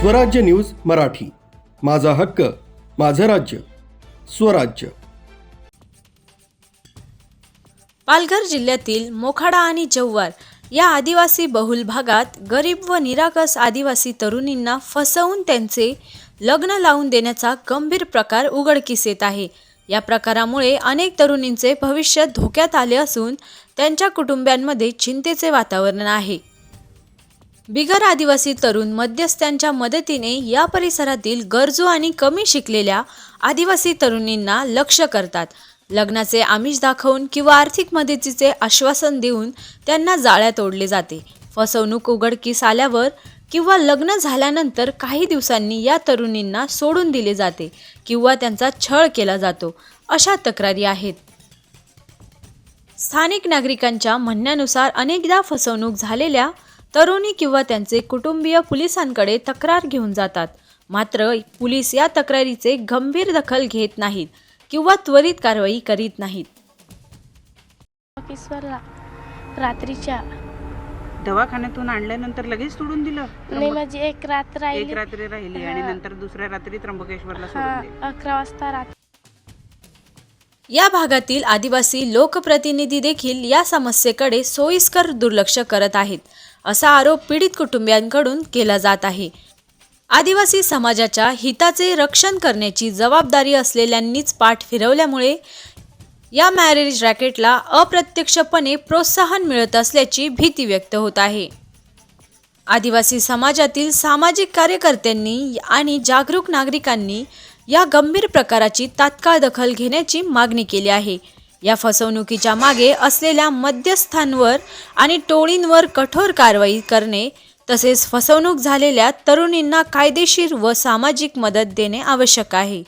स्वराज्य न्यूज मराठी. माझा हक्क माझं राज्य स्वराज्य. पालघर जिल्ह्यातील मोखाडा आणि जव्हार या आदिवासी बहुल भागात गरीब व निरागस आदिवासी तरुणींना फसवून त्यांचे लग्न लावून देण्याचा गंभीर प्रकार उघडकीस येत आहे. या प्रकारामुळे अनेक तरुणींचे भविष्य धोक्यात आले असून त्यांच्या कुटुंबियांमध्ये चिंतेचे वातावरण आहे. बिगर आदिवासी तरुण मध्यस्थांच्या मदतीने या परिसरातील गरजू आणि कमी शिकलेल्या आदिवासी तरुणींना लक्ष करतात. लग्नाचे आमिष दाखवून किंवा आर्थिक मदतीचे आश्वासन देऊन त्यांना जाळ्यात ओढले जाते. फसवणूक उघडकीस आल्यावर किंवा लग्न झाल्यानंतर काही दिवसांनी या तरुणींना सोडून दिले जाते किंवा त्यांचा छळ केला जातो. अशा तक्रारी आहेत. स्थानिक नागरिकांच्या म्हणण्यानुसार अनेकदा फसवणूक झालेल्या तरुणी किंवा त्यांचे कुटुंबीय पोलिसांकडे तक्रार घेऊन जातात. मात्र पोलीस या तक्रारीचे गंभीर दखल घेत नाहीत किंवा त्वरित कारवाई करीत नाहीत. रात्रीच्या दवाखान्यातून आणल्यानंतर लगेच सोडून दिलं? नाही म्हणजे एक रात एक रात्री राहिली आणि. नंतर दुसऱ्या रात्री त्र्यंबकेश्वरला सोडून दिलं. अकरा वाजता रात्री या भागातील आदिवासी लोकप्रतिनिधी देखील या समस्येकडे सोयीस्कर दुर्लक्ष करत आहेत असा आरोप पीडित कुटुंबियांकडून केला जात आहे. आदिवासी समाजाच्या हिताचे रक्षण करण्याची जबाबदारी असलेल्यांनीच पाठ फिरवल्यामुळे या मॅरेज रॅकेटला अप्रत्यक्षपणे प्रोत्साहन मिळत असल्याची भीती व्यक्त होत आहे. आदिवासी समाजातील सामाजिक कार्यकर्त्यांनी आणि जागरूक नागरिकांनी या गंभीर प्रकाराची तात्काळ दखल घेण्याची मागणी केली आहे. या फसवणुकीच्या मागे असलेल्या मध्यस्थांवर आणि टोळींवर कठोर कारवाई करणे तसेच फसवणूक झालेल्या तरुणींना कायदेशीर व सामाजिक मदत देणे आवश्यक आहे.